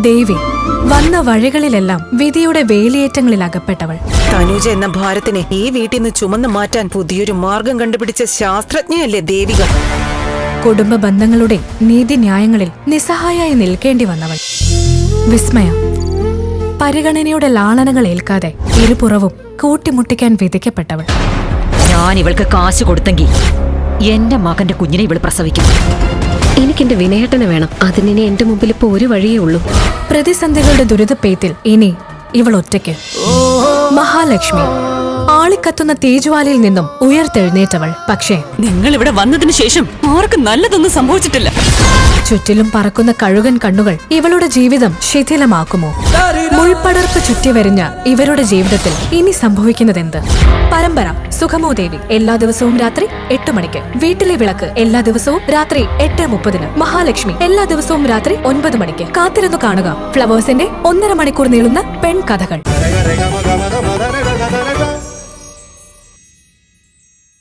ദേവി വന്ന വഴികളിലെല്ലാം വിധിയുടെ വേലിയേറ്റങ്ങളിൽ അകപ്പെട്ടവൾ. തനുജ എന്ന ഭാരത്തിനെ ഈ വീട്ടിൽ നിന്ന് ചുമന്നു മാറ്റാൻ പുതിയൊരു മാർഗം കണ്ടുപിടിച്ച ശാസ്ത്രജ്ഞയല്ലേ ദേവിക? കുടുംബ ബന്ധങ്ങളുടെ നീതിന്യായങ്ങളിൽ നിസ്സഹായായി നിൽക്കേണ്ടി വന്നവൾ. വിസ്മയ. പരിഗണനയുടെ ലാളനകൾ ഏൽക്കാതെ ഇരുപുറവും കൂട്ടിമുട്ടിക്കാൻ വിധിക്കപ്പെട്ടവൾ. ഞാൻ ഇവൾക്ക് കാശ് കൊടുത്തെങ്കിൽ എന്റെ മകന്റെ കുഞ്ഞിനെ ഇവൾ പ്രസവിക്കും. എനിക്കെന്റെ വിനയേട്ടനെ വേണം. അതിനെ എന്റെ മുമ്പിൽ ഇപ്പൊ ഒരു വഴിയേ ഉള്ളൂ. പ്രതിസന്ധികളുടെ ദുരിതപ്പേത്തിൽ ഇനി ഇവൾ ഒറ്റയ്ക്ക്. മഹാലക്ഷ്മി. ആളിക്കത്തുന്ന തേജുവാലിൽ നിന്നും ഉയർത്തെഴുന്നേറ്റവൾ. പക്ഷേ നിങ്ങൾ ഇവിടെ വന്നതിന് ശേഷം ആർക്കും നല്ലതൊന്നും സംഭവിച്ചിട്ടില്ല. ചുറ്റിലും പറക്കുന്ന കഴുകൻ കണ്ണുകൾ ഇവളുടെ ജീവിതം ശിഥിലമാക്കുമോ? മുൾപ്പടർപ്പ് ചുറ്റിവരിഞ്ഞ ഇവരുടെ ജീവിതത്തിൽ ഇനി സംഭവിക്കുന്നതെന്ത്? പരമ്പര സുഖമോ ദേവി? എല്ലാ ദിവസവും രാത്രി എട്ട് മണിക്ക്. വീട്ടിലെ വിളക്ക് എല്ലാ ദിവസവും രാത്രി എട്ട് മുപ്പതിന്. മഹാലക്ഷ്മി എല്ലാ ദിവസവും രാത്രി ഒൻപത് മണിക്ക്. കാത്തിരുന്നു കാണുക. ഫ്ലവേഴ്സിന്റെ ഒന്നര മണിക്കൂർ നീളുന്ന പെൺകഥകൾ.